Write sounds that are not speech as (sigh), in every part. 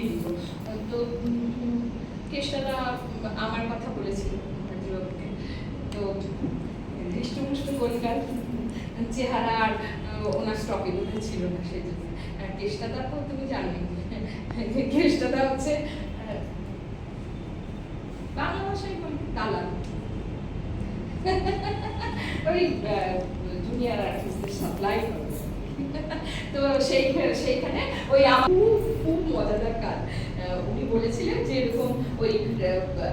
দিয়ে তো উম, আমার কথা বলেছিল তো হৃষ্টপুষ্ট গোলগাল চেহারা আর ওনার স্টকে বোধহয় ছিল না সেই জন্য কেষ্টাদা তো তুমি জানোই (laughs) কেষ্টাদা হচ্ছে বাংলা ভাষায় দালাল ওই জুনিয়র আর্টিস্টদের সাপ্লাই তো সেই সেইখানে ওই খুব মজাদার কাজ উনি বলেছিলেন যে এরকম ওই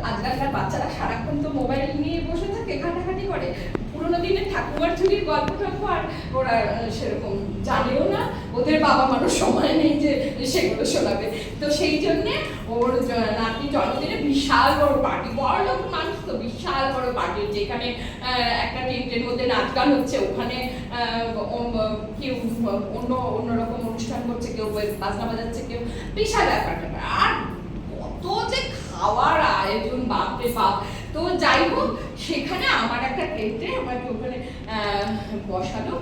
আজকালকার বাচ্চারা সারাক্ষণ তো মোবাইল নিয়ে বসে থাকে, ঘাটাঘাটি করে। পুরোনো দিনের ঠাকুমার ঝুলির গল্প টল্প আর ওরা সেরকম জানেও না। ওদের বাবা মারও সময় নেই যে সেগুলো শোনাবে তো সেই জন্যে ওর নাতনি জন্মদিনে বিশাল বড় পার্টি বড় লোক মানুষ বিশাল বড় পার্টি যেখানে একটা টেন্টের মধ্যে নাচ গান হচ্ছে। ওখানে কেউ অন্য অন্যরকম অনুষ্ঠান করছে, কেউ বাজনা বাজাচ্ছে, কেউ, বিশাল ব্যাপার আর কত যে খাওয়ার আয়োজন, বাপরে বাপ। তো যাই হোক, সেখানে আমার একটা টেন্টে আমাকে ওখানে বসালো।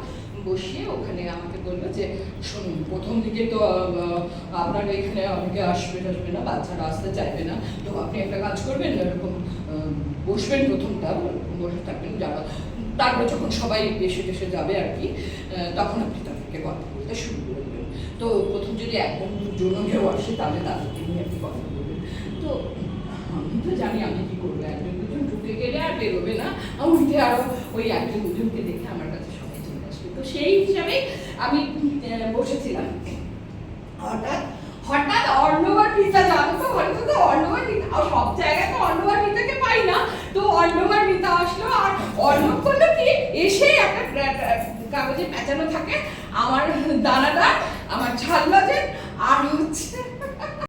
বসিয়ে ওখানে আমাকে বলল যে, শুনুন, প্রথম দিকে তো আপনার এখানে অনেকে আসবে আসবে না, বাচ্চারা আসতে চাইবে না। তো আপনি একটা কাজ করবেন, এরকম বসবেন প্রথমটা বসে থাকবেন যারা তারপর যখন সবাই এসে টেসে যাবে আর কি তখন আপনি তাদেরকে গল্প বলতে শুরু করবেন তো প্রথম যদি একদম দুজন কেউ আসে, তাহলে তাদেরকে নিয়ে আপনি কথা বলবেন। তো আমি তো জানি আমি কি করব, একজন দুজন ঢুকে গেলে আর বেরোবে না। আর উঠে আরও ওই একজন দুজনকে দেখে আমার কাছে সবাই চলে আসবে। তো সেই হিসাবে আমি বসেছিলাম। হঠাৎ হঠাৎ অর্ণবার পিতা, জানো তো অর্ণবার পিতা সব জায়গায় তো অর্ণবার পিতাকে পাই তো অর্ণবার মিতা আসলো, আর অর্ণব করল কি, এসে একটা কাগজে পেঁচানো থাকে, আমার দানাটা আমার ঝাল লজেন আর হচ্ছে